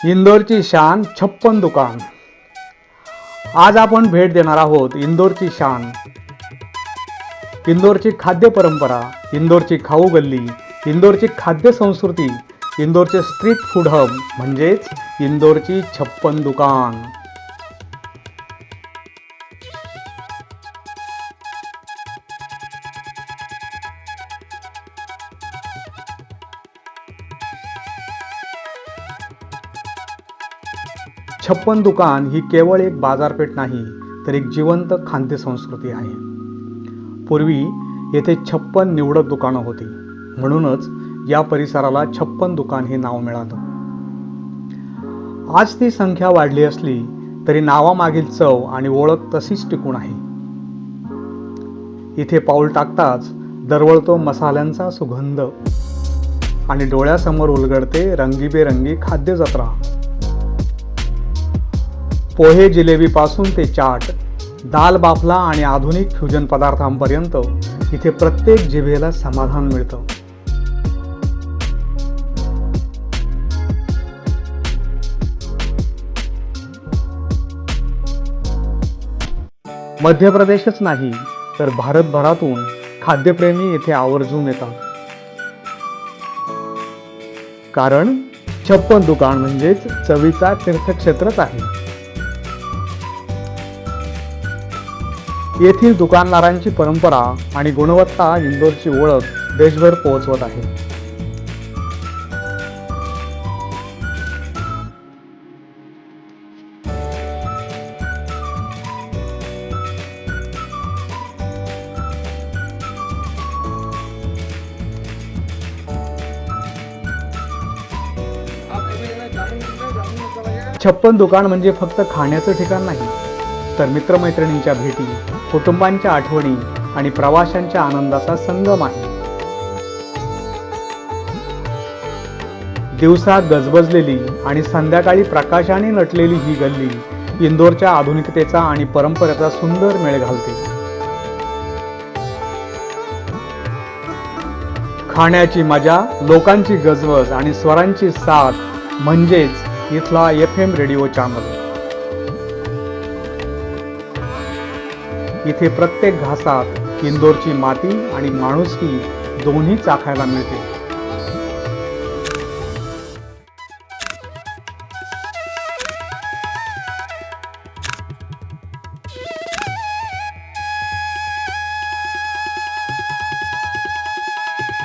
इंदोरची शान छप्पन दुकान. आज आपण भेट देणार आहोत इंदोरची शान. इंदोरची खाद्य परंपरा इंदोरची खाऊ गल्ली इंदोरची खाद्य संस्कृती इंदोरचे स्ट्रीट फूड हब म्हणजेच इंदोरची छप्पन दुकान. छप्पन दुकान ही केवळ एक बाजारपेठ नाही तर एक जिवंत खाद्य संस्कृती आहे. पूर्वी येथे छप्पन निवडक दुकानं होती. म्हणूनच या परिसराला छप्पन दुकान हे नाव मिळालं. आज ती संख्या वाढली असली तरी नावामागील चव आणि ओळख तशीच टिकून आहे. इथे पाऊल टाकताच दरवळतो मसाल्यांचा सुगंध आणि डोळ्यासमोर उलगडते रंगीबेरंगी खाद्य जत्रा पोहे जिलेबीपासून ते चाट दाल बाफला आणि आधुनिक फ्युजन पदार्थांपर्यंत इथे प्रत्येक जिभेला समाधान मिळतं. मध्य प्रदेशच नाही तर भारतभरातून खाद्यप्रेमी येथे आवर्जून येतात. कारण छप्पन दुकान म्हणजेच चवीचा तीर्थक्षेत्रच आहे. येथील दुकानदारांची परंपरा आणि गुणवत्ता इंदोरची ओळख देशभर पोहोचवत आहे. छप्पन दुकान म्हणजे फक्त खाण्याचं ठिकाण नाही तर मित्रमैत्रिणींच्या भेटी कुटुंबांच्या आठवणी आणि प्रवाशांच्या आनंदाचा संगम आहे. दिवसा गजबजलेली आणि संध्याकाळी प्रकाशाने नटलेली ही गल्ली इंदोरच्या आधुनिकतेचा आणि परंपरेचा सुंदर मेळ घालते. खाण्याची मजा लोकांची गजबज आणि स्वरांची साथ म्हणजेच इथला एफ एम रेडिओ चॅनल. इथे प्रत्येक घासात इंदोरची माती आणि माणुसकी दोन्ही चाखायला मिळते.